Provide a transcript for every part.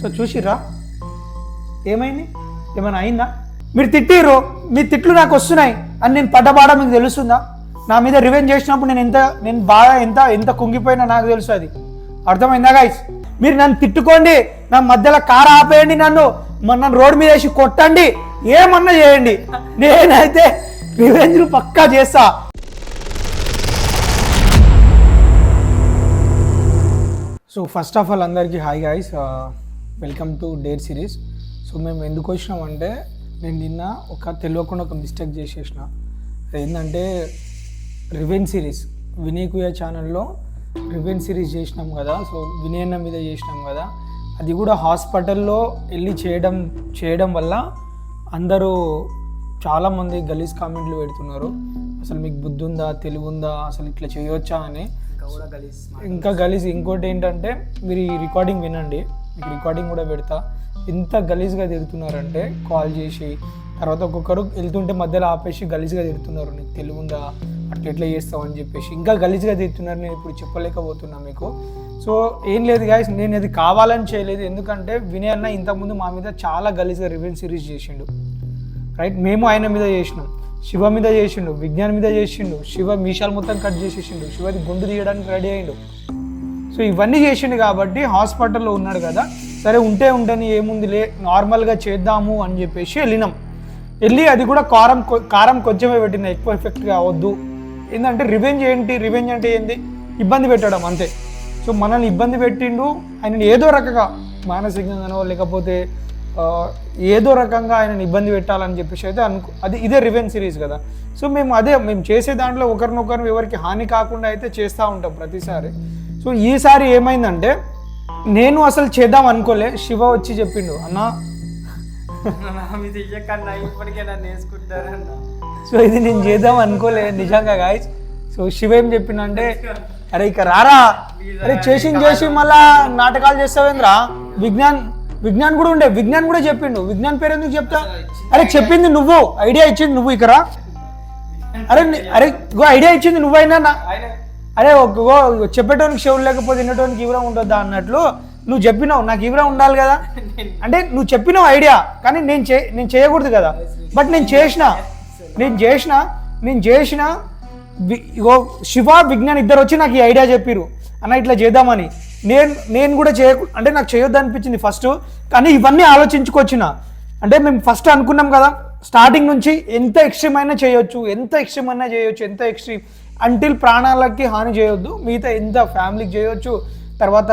So చూసిర్రా? ఏమైంది? ఏమైనా అయిందా? మీరు తిట్టిర్రు మీ తిట్లు నాకు వస్తున్నాయి అని నేను పడ్డబాడ మీకు తెలుస్తుందా? నా మీద రివెంజ్ చేసినప్పుడు నేను ఎంత నేను బాగా ఎంత ఎంత కుంగిపోయినా నాకు తెలుసు అది. అర్థమైందా గైస్ మీరు నన్ను తిట్టుకోండి నా మధ్యలో కారు ఆపేయండి నన్ను మ- నన్ను రోడ్డు మీద వేసి కొట్టండి ఏమన్నా చేయండి. నేనైతే రివెంజ్ పక్కా చేస్తా. సో ఫస్ట్ ఆఫ్ ఆల్ అందరికీ hi guys welcome to dare series. So మేము ఎందుకు వచ్చినామంటే నేను నిన్న ఒక తెలియకుండా ఒక మిస్టేక్ చేసేసిన. ఏంటంటే రివెన్ సిరీస్. వినయ్ కుయ ఛానల్లో రివెన్ సిరీస్ చేసినాం కదా. సో వినయ్ అన్న మీద చేసినాం కదా. అది కూడా హాస్పిటల్లో వెళ్ళి చేయడం చేయడం వల్ల అందరూ చాలామంది గలీజ్ కామెంట్లు పెడుతున్నారు. అసలు మీకు బుద్ధి ఉందా తెలివి ఉందా అసలు ఇట్లా చేయొచ్చా అని. ఇంకా గలీజ్. ఇంకోటి ఏంటంటే మీరు ఈ రికార్డింగ్ వినండి. మీకు రికార్డింగ్ కూడా పెడతా. ఎంత గలీజ్గా తిడుతున్నారంటే కాల్ చేసి తర్వాత ఒక్కొక్కరు వెళ్తుంటే మధ్యలో ఆపేసి గలీజ్గా తిడుతున్నారు. నీకు తెలుగుందా అట్లా ఎట్లా చేస్తావు? అని చెప్పేసి. ఇంకా గలీజ్గా తిడుతున్నారు. నేను ఇప్పుడు చెప్పలేకపోతున్నా మీకు. సో ఏం లేదు గాయస్ నేను అది కావాలని చేయలేదు. ఎందుకంటే వినయ్ అన్న ఇంతకుముందు మా మీద చాలా గలీజ్గా రివెన్ సిరీస్ చేసిండు. రైట్ మేము ఆయన మీద చేసినాం. శివ మీద చేసిండు. విజ్ఞాన్ మీద చేసిండు. శివ మీషాలు మొత్తం కట్ చేసేసిండు. శివది గుండు తీయడానికి రెడీ అయిండు. సో ఇవన్నీ చేసిండు కాబట్టి హాస్పిటల్లో ఉన్నాడు కదా. సరే ఉంటే ఉంటేని ఏముంది లే నార్మల్గా చేద్దాము అని చెప్పేసి వెళ్ళినాం. వెళ్ళి అది కూడా కారం కొ- కారం కొంచెమే పెట్టిన ఎక్కువ ఎఫెక్ట్గా కావద్దు. ఏంటంటే రివెంజ్ ఏంటి రివెంజ్ అంటే ఏంది? ఇబ్బంది పెట్టడం అంతే. సో మనల్ని ఇబ్బంది పెట్టిండు. ఆయన ఏదో రకంగా మానసికంగానో లేకపోతే ఏదో రకంగా ఆయనను ఇబ్బంది పెట్టాలని చెప్పేసి అయితే అనుకు అది ఇదే రివెన్ సిరీస్ కదా. సో మేము అదే మేము చేసే దాంట్లో ఒకరినొకరు ఎవరికి హాని కాకుండా అయితే చేస్తూ ఉంటాం ప్రతిసారి. సో ఈసారి ఏమైందంటే నేను అసలు చేద్దాం అనుకోలే శివ వచ్చి చెప్పిండు అన్న. సో ఇది నేను చేద్దాం అనుకోలే నిజంగా గాయస్ సో శివ ఏం చెప్పిండంటే అరే ఇక రారా. అరే చేసింది చేసి మళ్ళా నాటకాలు చేస్తావేంద్రా? విజ్ఞాన్ విజ్ఞాన్ కూడా ఉండే విజ్ఞాన్ కూడా చెప్పిండు. విజ్ఞాన్ పేరు ఎందుకు చెప్తా? అరే చెప్పింది నువ్వు ఐడియా ఇచ్చింది నువ్వు ఇక్కడ. అరే అరే గో ఐడియా ఇచ్చింది నువ్వైనా అరే ఒక గో చెప్పేటోనికి చెవులు లేకపోతే వినటోనికి ఇవరా ఉండొద్దా అన్నట్లు నువ్వు చెప్పినావు నాకు ఇవరా ఉండాలి కదా. అంటే నువ్వు చెప్పినావు ఐడియా కానీ నేను చే నేను చేయకూడదు కదా. బట్ నేను చేసిన నేను చేసిన నేను చేసిన ఇగో శివ విజ్ఞాన్ ఇద్దరు వచ్చి నాకు ఈ ఐడియా చెప్పిరు అన్న ఇట్లా చేద్దామని. నేను నేను కూడా చేయ అంటే నాకు చేయొద్దు అనిపించింది ఫస్ట్ కానీ ఇవన్నీ ఆలోచించుకొచ్చిన. అంటే మేము ఫస్ట్ అనుకున్నాం కదా స్టార్టింగ్ నుంచి ఎంత ఎక్స్ట్రీమ్ అయినా చేయొచ్చు ఎంత ఎక్స్ట్రీమ్ అయినా చేయొచ్చు ఎంత ఎక్స్ట్రీమ్ అంటిల్ ప్రాణాలకి హాని చేయొద్దు. మిగతా ఎంత ఫ్యామిలీకి చేయొచ్చు. తర్వాత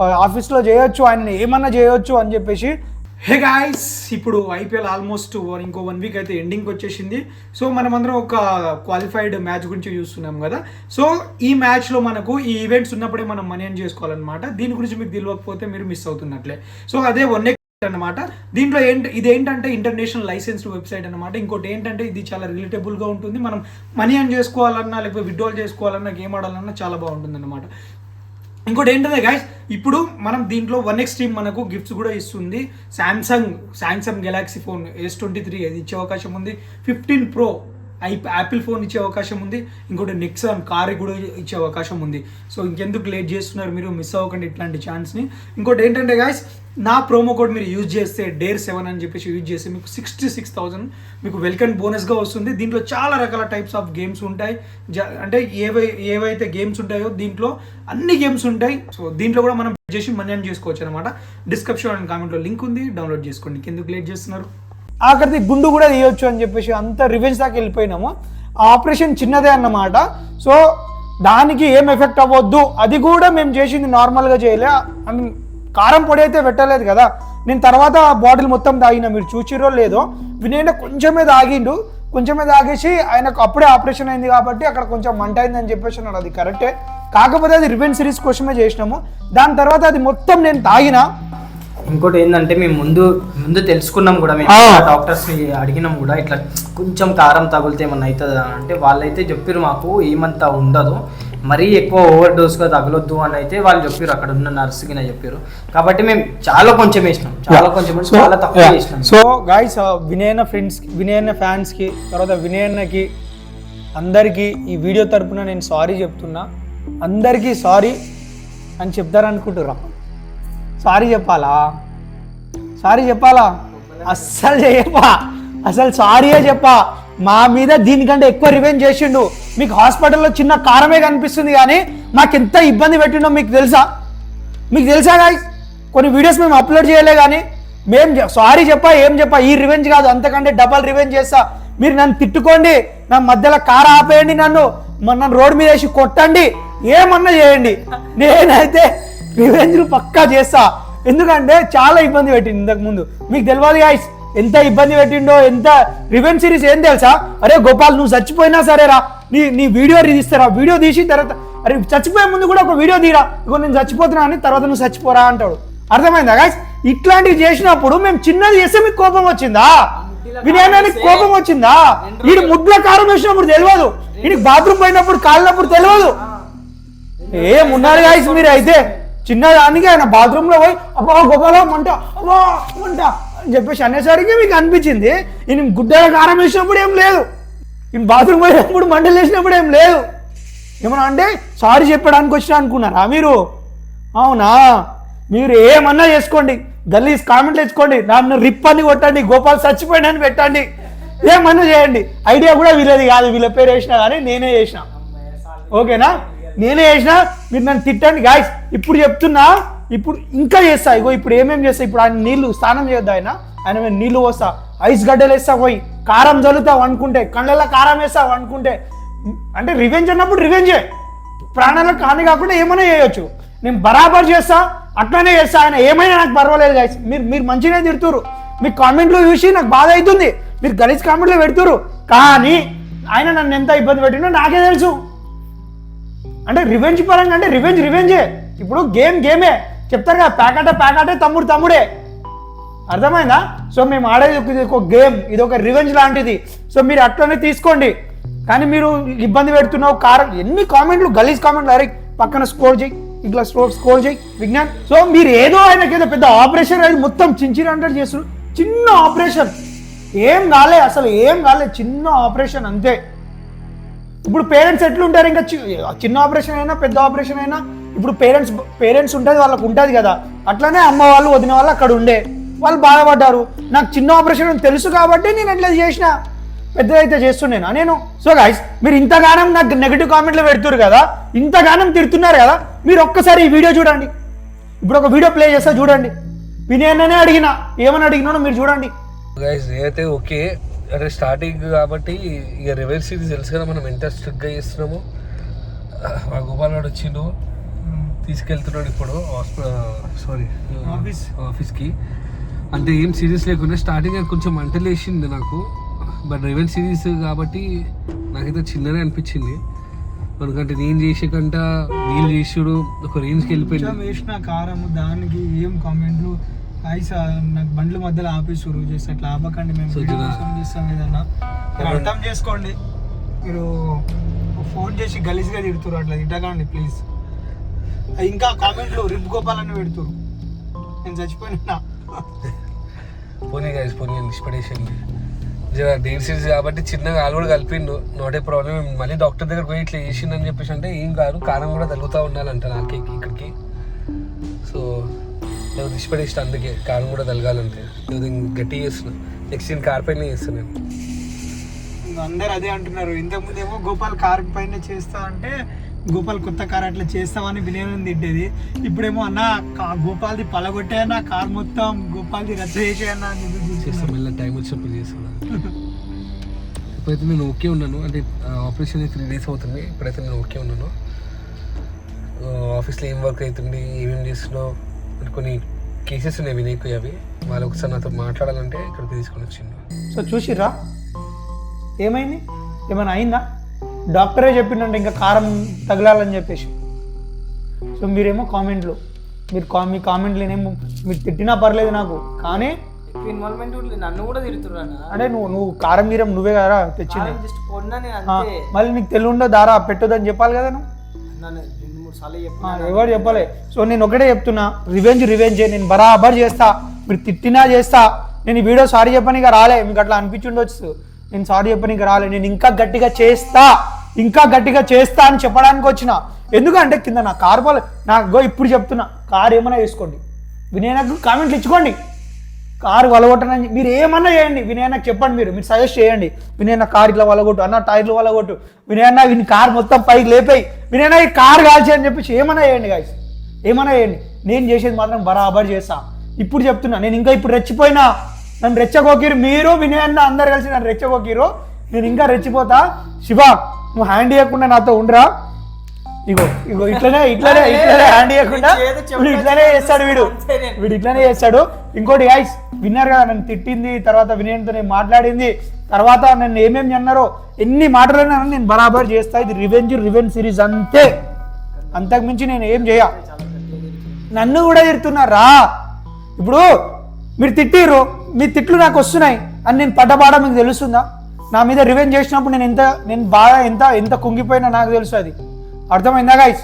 ఆఫీస్లో చేయొచ్చు. ఆయన ఏమన్నా చేయొచ్చు అని చెప్పేసి. హే గాయస్ ఇప్పుడు ఐపీఎల్ ఆల్మోస్ట్ ఇంకో వన్ వీక్ అయితే ఎండింగ్ వచ్చేసింది. సో మనమందరం ఒక క్వాలిఫైడ్ మ్యాచ్ గురించి చూస్తున్నాం కదా. సో ఈ మ్యాచ్లో మనకు ఈ ఈవెంట్స్ ఉన్నప్పుడే మనం మనీ అని చేసుకోవాలన్నమాట. దీని గురించి మీకు తెలియకపోతే మీరు మిస్ అవుతున్నట్లే. సో అదే వన్ అన్నమాట. దీంట్లో ఏంటి ఇది ఏంటంటే ఇంటర్నేషనల్ లైసెన్స్డ్ వెబ్సైట్ అన్నమాట. ఇంకోటి ఏంటంటే ఇది చాలా రిలేటబుల్గా ఉంటుంది. మనం మనీ అని చేసుకోవాలన్నా లేకపోతే విడ్రాల్ చేసుకోవాలన్నా గేమ్ ఆడాలన్నా చాలా బాగుంటుంది అనమాట ఇంకోటి ఏంటంటే గాయస్ ఇప్పుడు మనం దీంట్లో వన్ ఎక్స్ట్రీమ్ మనకు గిఫ్ట్స్ కూడా ఇస్తుంది. Samsung Samsung Galaxy phone S twenty three అది ఇచ్చే అవకాశం ఉంది. ఫిఫ్టీన్ ప్రో యాపిల్ ఫోన్ ఇచ్చే అవకాశం ఉంది. ఇంకోటి నెక్సాన్ కార్ కూడా ఇచ్చే అవకాశం ఉంది. సో ఇంకెందుకు లేట్ చేస్తున్నారు మీరు? మిస్ అవ్వకండి ఇట్లాంటి ఛాన్స్ని ఇంకోటి ఏంటంటే గాయస్ నా ప్రోమో కోడ్ మీరు యూజ్ చేస్తే డేర్ సెవెన్ అని చెప్పేసి యూజ్ చేస్తే మీకు సిక్స్టీ సిక్స్ థౌసండ్ మీకు వెల్కమ్ బోనస్గా వస్తుంది. దీంట్లో చాలా రకాల టైప్స్ ఆఫ్ గేమ్స్ ఉంటాయి. జ- అంటే ఏవై ఏవైతే గేమ్స్ ఉంటాయో దీంట్లో అన్ని గేమ్స్ ఉంటాయి. సో దీంట్లో కూడా మనం చేసి మనీ అని చేసుకోవచ్చు అనమాట డిస్క్రిప్షన్ అండ్ కామెంట్లో లింక్ ఉంది. డౌన్లోడ్ చేసుకోండి. ఎందుకు లేట్ చేస్తున్నారు? ఆఖరిది గుండు కూడా తీయొచ్చు అని చెప్పేసి అంత రివెంజ్ దాకా వెళ్ళిపోయినాము. ఆ ఆపరేషన్ చిన్నదే అన్నమాట. సో దానికి ఏం ఎఫెక్ట్ అవ్వద్దు. అది కూడా మేము చేసింది నార్మల్గా చేయలే. కారం పొడి అయితే పెట్టలేదు కదా. నేను తర్వాత బాటిల్ మొత్తం తాగిన మీరు చూచిరో లేదో. వినయన కొంచెమే తాగిండు. కొంచెమే తాగేసి ఆయనకు అప్పుడే ఆపరేషన్ అయింది కాబట్టి అక్కడ కొంచెం మంట అయిందని చెప్పేసి అన్నాడు. అది కరెక్టే కాకపోతే అది రివెన్ సిరీస్ కోసమే చేసినాము. దాని తర్వాత అది మొత్తం నేను తాగినా. ఇంకోటి ఏంటంటే మేము ముందు ముందు తెలుసుకున్నాం కూడా మేము. డాక్టర్స్ అడిగినాం కూడా ఇట్లా కొంచెం కారం తగిలితే ఏమన్నా అవుతుందా అంటే వాళ్ళైతే చెప్పారు మాకు ఏమంతా ఉండదు. మరీ ఎక్కువ ఓవర్ డోస్గా తగలొద్దు అని అయితే వాళ్ళు చెప్పారు అక్కడ ఉన్న నర్స్ కింద చెప్పారు కాబట్టి మేము చాలా కొంచెం వేసినాం. చాలా కొంచెం చాలా తక్కువ వేసినాం. సో గాయస్ వినయన ఫ్రెండ్స్ వినయన ఫ్యాన్స్కి తర్వాత వినయన్నకి అందరికీ ఈ వీడియో తరపున నేను సారీ చెప్తున్నా. అందరికీ సారీ అని చెప్తారనుకుంటురా సారీ చెప్పాలా? సారీ చెప్పాలా? అస్సలు చెప్పా. అసలు సారీయే చెప్పా. మా మీద దీనికంటే ఎక్కువ రివెంజ్ చేసిండు. మీకు హాస్పిటల్లో చిన్న కారమే కనిపిస్తుంది కానీ మాకు ఎంత ఇబ్బంది పెట్టిండో మీకు తెలుసా? మీకు తెలుసా గాయ్ కొన్ని వీడియోస్ మేము అప్లోడ్ చేయలే కానీ మేము సారీ చెప్పా ఏం చెప్పా? ఈ రివెంజ్ కాదు అంతకంటే డబల్ రివెంజ్ చేస్తా. మీరు నన్ను తిట్టుకోండి నా మధ్యలో కార్ ఆపేయండి నన్ను. నన్ను రోడ్డు మీద వేసి కొట్టండి. ఏమన్నా చేయండి. నేనైతే రివెంజ్లు పక్కా చేస్తా. ఎందుకంటే చాలా ఇబ్బంది పెట్టింది ఇంతకు ముందు మీకు తెలియాలి గాయస్ ఎంత ఇబ్బంది పెట్టిండో ఎంత రివెంజ్ సిరీస్ ఏం తెలుసా? అరే గోపాల్ నువ్వు చచ్చిపోయినా సరేరా. నీ నీ వీడియో తీస్తారా వీడియో తీసి తర్వాత అరే చచ్చిపోయే ముందు కూడా ఒక వీడియో తీరా? ఇగో నేను చచ్చిపోతున్నా అని తర్వాత నువ్వు చచ్చిపోరా అంటాడు. అర్థమైందా గాయస్ ఇట్లాంటివి చేసినప్పుడు మేము చిన్నది చేస్తే మీకు కోపం వచ్చిందా? వినయానికి కోపం వచ్చిందా? వీడు ముడ్ల కారం వేసినప్పుడు తెలియదు. వీడికి బాత్రూమ్ పోయినప్పుడు కాలినప్పుడు తెలియదు. ఏమున్నారు గాయస్ మీరు అయితే చిన్నదానికి ఆయన బాత్రూంలో పోయి అబ్బా గొప్పలో మంట అబ్బా మంట అని చెప్పేసి అనేసరికి మీకు అనిపించింది. ఈయన గుడ్డల కారం వేసినప్పుడు ఏం లేదు. ఈయన బాత్రూమ్ పోయినప్పుడు మంటలు వేసినప్పుడు ఏం లేదు. ఏమన్నా అంటే సారీ చెప్పడానికి వచ్చిన అనుకున్నారా మీరు? అవునా? మీరు ఏమన్నా చేసుకోండి. గల్లీస్ కామెంట్లు తెచ్చుకోండి నన్ను రిప్ అని కొట్టండి. గోపాల్ చచ్చిపోయాడని పెట్టండి. ఏమన్నా చేయండి. ఐడియా కూడా వీళ్ళది కాదు. వీళ్ళ పేరు వేసినా కానీ నేనే చేసిన. ఓకేనా? నేనే చేసిన మీరు నన్ను తిట్టండి. గాయస్ ఇప్పుడు చెప్తున్నా ఇప్పుడు ఇంకా చేస్తా. ఇగో ఇప్పుడు ఏమేమి చేస్తా? ఇప్పుడు ఆయన నీళ్ళు స్నానం చేయొద్దు ఆయన. ఆయన మీద నీళ్ళు పోస్తా. ఐస్ గడ్డలు వేస్తా పోయి. కారం చల్లుతావు అనుకుంటే కళ్ళల్లో కారం వేస్తావు అనుకుంటే. అంటే రివెంజ్ అన్నప్పుడు రివెంజే ప్రాణాలకు హాని కాకుండా ఏమైనా చేయొచ్చు. నేను బరాబర్ చేస్తా అట్లానే చేస్తా. ఆయన ఏమైనా నాకు పర్వాలేదు గాయస్ మీరు మీరు మంచిగానే తిడుతురు మీ కామెంట్లు చూసి నాకు బాధ అవుతుంది. మీరు గలీజ్ కామెంట్లు పెడుతురు కానీ ఆయన నన్ను ఎంత ఇబ్బంది పెట్టినో నాకే తెలుసు. అంటే రివెంజ్ పరంగా అంటే రివెంజ్ రివెంజే ఇప్పుడు గేమ్ గేమే చెప్తారు కదా ప్యాకాట ప్యాకాటే తమ్ముడు తమ్ముడే. అర్థమైందా? సో మేము ఆడేది ఒక- ఇది ఒక గేమ్ ఇది ఒక రివెంజ్ లాంటిది. సో మీరు అట్లనే తీసుకోండి. కానీ మీరు ఇబ్బంది పెడుతున్నావు కారం ఎన్ని కామెంట్లు? గలీజ్ కామెంట్లు. అరే పక్కన స్కోర్ చేయి. ఇట్లా స్కోర్ స్కోర్ చేయి. విజ్ఞాన్. సో మీరు ఏదో ఆయనకి ఏదో పెద్ద ఆపరేషన్ అది మొత్తం చించిరి అంటే చేస్తున్నారు. చిన్న ఆపరేషన్ ఏం కాలే అసలు ఏం కాలే. చిన్న ఆపరేషన్ అంతే. ఇప్పుడు పేరెంట్స్ ఎట్లుంటారు? ఇంకా చిన్న ఆపరేషన్ అయినా పెద్ద ఆపరేషన్ అయినా ఇప్పుడు పేరెంట్స్ పేరెంట్స్ ఉంటుంది వాళ్ళకు ఉంటుంది కదా. అట్లనే అమ్మ వాళ్ళు వదిన వాళ్ళు అక్కడ ఉండే. వాళ్ళు బాధపడ్డారు. నాకు చిన్న ఆపరేషన్ తెలుసు కాబట్టి నేను ఎట్లా చేసిన. పెద్దదైతే చేస్తున్నాను నేను? సో గైస్ మీరు ఇంతగానం నాకు నెగిటివ్ కామెంట్లు పెడుతున్నారు కదా ఇంతగానం తిడుతున్నారు కదా మీరు ఒక్కసారి ఈ వీడియో చూడండి. ఇప్పుడు ఒక వీడియో ప్లే చేస్తా చూడండి. వినయన్ననే అడిగిన ఏమని అడిగినానో మీరు చూడండి. గైస్ అయితే ఓకే అంటే స్టార్టింగ్ కాబట్టి ఇక రివర్స్ సిరీస్ తెలుసు కదా మనం ఎంత స్ట్రిక్ట్గా చేస్తున్నామో. ఆ గోపాల్ వాడు వచ్చిండు. తీసుకెళ్తున్నాడు ఇప్పుడు సారీ ఆఫీస్. ఆఫీస్కి అంటే ఏం సీరియస్ లేకుండా స్టార్టింగ్ అది కొంచెం మంటలు వేసింది నాకు. బట్ రివెన్ సిరీస్ కాబట్టి నాకైతే చిన్ననే అనిపించింది. ఎందుకంటే నేను చేసే కంట వీళ్ళు చేసుడు ఒక రేంజ్కి వెళ్ళిపోయింది. వేసిన కారం దానికి ఏం కామెంట్లు ఐస్ నాకు బండ్ల మధ్యలో ఆపేసారు చేస్తే అట్లా ఆపకండి మేము. చేస్తాం ఏదన్నా. మీరు అర్థం చేసుకోండి. మీరు ఫోన్ చేసి గలీజ్గా తిడుతురు అట్లా తిట్టకండి ప్లీజ్. ఇంకా కామెంట్లు రిప్ గోపాల్ అని పెడుతురు నేను చచ్చిపోయినా. పోనీ గైస్ పోనీ ఇన్స్పిరేషన్ జర డేట్ కాబట్టి చిన్నగా ఆలు కూడా కలిపిండు. నాట్ ఏ ప్రాబ్లం మళ్ళీ డాక్టర్ దగ్గర పోయి ఇట్లా చేసిందని చెప్పేసి అంటే ఏం కాదు. కారం కూడా తగ్గుతూ ఉండాలంట నాకే ఇక్కడికి. సో నేను ఇష్టపడేసిన అందుకే కారం కూడా తలగాలంటే. లేదు గట్టి చేస్తున్నా. నెక్స్ట్ నేను కార్ పైన చేస్తాను నేను. అందరు అదే అంటున్నారు. ఇంతకుముందు ఏమో గోపాల్ కార్ పైన చేస్తా అంటే గోపాల్ కొత్త కార్ అట్లా చేస్తామని వినయం తిట్టేది. ఇప్పుడేమో అన్న గోపాల్ది పలగొట్టే అన్న కార్ మొత్తం గోపాల్ది రద్దు చేసే అన్న అని ఎదురు చేస్తాం. మళ్ళీ టైం వచ్చినప్పుడు చేస్తాను ఇప్పుడైతే నేను ఓకే ఉన్నాను. అంటే ఆపరేషన్ త్రీ డేస్ అవుతుంది. ఇప్పుడైతే నేను ఓకే ఉన్నాను. ఆఫీస్లో ఏం వర్క్ అవుతుంది ఏమేమి చేస్తున్నావు కొన్ని కేసెస్ ఉన్నాయి వినయ్కు అవి. వాళ్ళు ఒకసారి నాతో మాట్లాడాలంటే ఇక్కడికి తీసుకొని వచ్చిండు. సో చూసిర్రా? ఏమైంది? ఏమైనా అయిందా? డాక్టరే చెప్పిండంటే ఇంకా కారం తగలాలని చెప్పేసి. సో మీరేమో కామెంట్లు మీరు కా మీ కామెంట్లు నేనేమో మీరు తిట్టినా పర్లేదు నాకు కానీ ఇన్వాల్వ్మెంట్. నన్ను కూడా అంటే నువ్వు నువ్వు కారం గీరం నువ్వే కదా తెచ్చింది. మళ్ళీ నీకు తెలియఉండో దారా పెట్టొద్దని చెప్పాలి కదా నువ్వు. మూడు సార్లు చెప్పినా ఎవరు చెప్పలే. సో నేను ఒకటే చెప్తున్నా రివెంజ్ రివెంజ్ నేను బరాబర్ చేస్తా. మీరు తిట్టినా చేస్తా. నేను ఈ వీడియో సారీ చెప్పనీక రాలే. మీకు అట్లా అనిపించుండొచ్చు. నేను సారీ చెప్పనీక రాలే. నేను ఇంకా గట్టిగా చేస్తా. ఇంకా గట్టిగా చేస్తా అని చెప్పడానికి వచ్చిన. ఎందుకంటే కింద నా కార్ పోలే. నాకు ఇప్పుడు చెప్తున్నా. కార్ ఏమైనా వేసుకోండి. వినయ్ నాకు కామెంట్లు ఇచ్చుకోండి. కారు వలగొట్టనని మీరు ఏమన్నా చేయండి. వినయ్ నాకు చెప్పండి మీరు. మీరు సజెస్ట్ చేయండి. వినయ్ నా కార్ ఇట్లా వలగొట్టు. అన్న టైర్లు వలగొట్టు. వినయ్ అన్న వీని కార్ మొత్తం పైకి లేపాయి. అన్న ఈ కార్ కాల్చి అని చెప్పేసి ఏమన్నా చేయండి గాయస్ ఏమన్నా చేయండి. నేను చేసేది మాత్రం బరాబర్ చేస్తా. ఇప్పుడు చెప్తున్నా నేను ఇంకా ఇప్పుడు రెచ్చిపోయినా. నన్ను రెచ్చగోకిరు మీరు వినయ్ అన్న అందరు కలిసి నన్ను రెచ్చగోకిరు నేను ఇంకా రెచ్చిపోతా. శివ నువ్వు హ్యాండ్ ఇవ్వకుండా నాతో ఉండరా. ఇగో ఇగో ఇట్లనే ఇట్లనే ఇట్లనే హ్యాండ్ ఇవ్వకుండా వీడు ఇట్లనే చేస్తాడు వీడు. వీడు ఇట్లనే చేస్తాడు. ఇంకోటి గాయస్ విన్నారు కదా నన్ను తిట్టింది తర్వాత వినయంతో నేను మాట్లాడింది. తర్వాత నన్ను ఏమేమి అన్నారో ఎన్ని మాటలైనా నేను బరాబర్ చేస్తా. ఇది రివెంజ్ రివెంజ్ సిరీస్ అంతే. అంతకుమించి నేను ఏం చేయ? నన్ను కూడా తిడుతున్నారా ఇప్పుడు మీరు తిట్టిర్రు మీ తిట్లు నాకు వస్తున్నాయి అని నేను పడ్డబాడ మీకు తెలుస్తుందా? నా మీద రివెంజ్ చేసినప్పుడు నేను ఎంత నేను బాగా ఎంత ఎంత కుంగిపోయినా నాకు తెలుసు అది. అర్థమైందా గైస్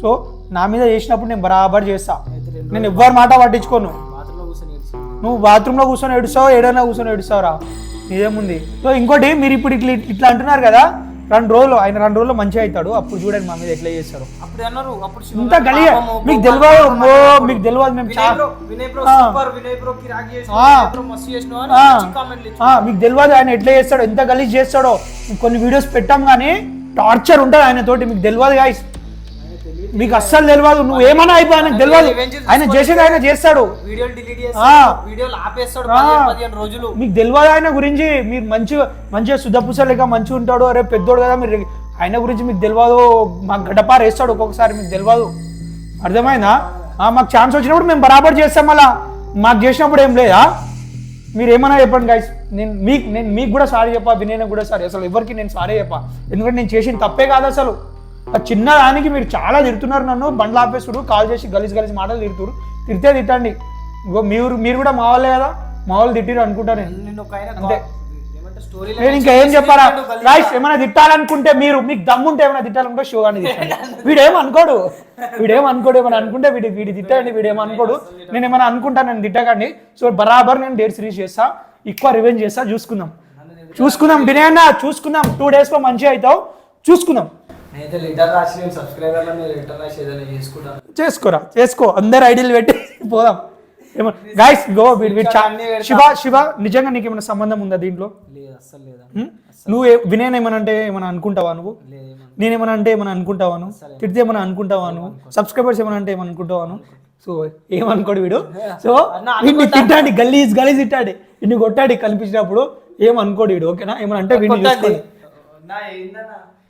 సో నా మీద చేసినప్పుడు నేను బరాబర్ చేస్తా. నేను ఎవ్వరి మాట పట్టించుకోను. నువ్వు బాత్రూంలో కూర్చొని ఏడుస్తావు ఏడైనా కూర్చొని ఏడుస్తావురా? ఇదేముంది? సో ఇంకోటి మీరు ఇప్పుడు ఇట్లా ఇట్లా అంటున్నారు కదా రెండు రోజులు ఆయన రెండు రోజులు మంచిగా అవుతాడు అప్పుడు చూడండి మా మీద ఎట్లా చేస్తారు. అప్పుడు అన్నారు అప్పుడు ఇంత గారు గలి పాపము, మీకు తెలియదు. మీకు తెలియదు మేము మీకు తెలియదు ఆయన ఎట్లా చేస్తాడో ఎంత గలీజ్ చేస్తాడో. కొన్ని వీడియోస్ పెట్టాం కానీ టార్చర్ ఉంటుంది ఆయన తోటి మీకు తెలియదు గాయస్ మీకు అస్సలు తెలియదు నువ్వు ఏమన్నా అయిపో ఆయనకు తెలియదు ఆయన చేసేది ఆయన చేస్తాడు. వీడియోలు డిలీట్ వీడియోలు ఆపేస్తాడు రోజులు. మీకు తెలియదు ఆయన గురించి. మీరు మంచి మంచిగా శుద్ధపుస లేక మంచిగా ఉంటాడు. అరే పెద్దోడు కదా మీరు ఆయన గురించి మీకు తెలియదు మాకు గడపారు వేస్తాడు ఒక్కొక్కసారి మీకు తెలియదు అర్థమైందా? ఆ, మాకు ఛాన్స్ వచ్చినప్పుడు మేము బరాబర్ చేస్తాం మళ్ళా. మాకు చేసినప్పుడు ఏం లేదా? మీరు ఏమన్నా చెప్పండి గైస్ నేను మీకు నేను మీకు కూడా సారీ చెప్పా వినయన కూడా సారీ. అసలు ఎవరికి నేను సారీ చెప్పా? ఎందుకంటే నేను చేసిన తప్పే కాదు అసలు. చిన్న దానికి మీరు చాలా తిడుతున్నారు నన్ను. బండ్లు ఆపేస్తుడు కాల్ చేసి గలీజ్ గలీజ్ మాటలు తిడుతురు తిడితే తిట్టండి. ఇంకో మీరు మీరు కూడా మా వాళ్ళే కదా. మా వాళ్ళు తిట్టిరు అనుకుంటా నేను. నిన్ను ఒక ఆయన అంతే. నేను ఇంకా ఏం చెప్పారా గాయస్ ఏమైనా తిట్టాలనుకుంటే మీరు మీకు దమ్ముంటే ఏమైనా తిట్టాలనుకుంటే షో అని తిట్టండి వీడేం అనుకోడు వీడేం అనుకోడు ఏమైనా అనుకుంటే వీడి వీడి తిట్టండి వీడేం అనుకోడు నేను ఏమైనా అనుకుంటా నేను తిట్టకండి. సో బరాబర్ నేను డేట్ సిరీస్ చేస్తా. ఎక్కువ రివెంజ్ చేస్తా. చూసుకుందాం. చూసుకుందాం. వినయన్న చూసుకుందాం. టూ డేస్లో మంచిగా అవుతావు. చూసుకుందాం. నేనైతే లెటర్ రాసి నేను సబ్స్క్రైబర్ల మీద లెటర్ రాసి ఏదైనా చేసుకుంటాను. చేసుకోరా చేసుకో. అందరు ఐడియలు పెట్టి పోదాం. ఏమో గాయస్ గో. శివ శివ నిజంగా నీకు ఏమైనా సంబంధం ఉందా దీంట్లో? లేదు అస్సలు లేదా. హ్మ్? నువ్వు వినయన్ ఏమన్నా అంటే ఏమైనా అనుకుంటావా నువ్వు? నేనేమన్నా అంటే ఏమైనా అనుకుంటావా నువ్వు? తిడితే ఏమైనా అనుకుంటావా నువ్వు? సబ్స్క్రైబర్స్ ఏమైనా అంటే ఏమైనా అనుకుంటావా నువ్వు? సో ఏమనుకోడు వీడు? సో వీడిని తిట్టాడి గలీజ్ గలీజ్ తిట్టాడి. ఇన్ని కొట్టాడి కనిపించినప్పుడు ఏమనుకోడు వీడు ఓకేనా? ఏమైనా అంటే వీడిని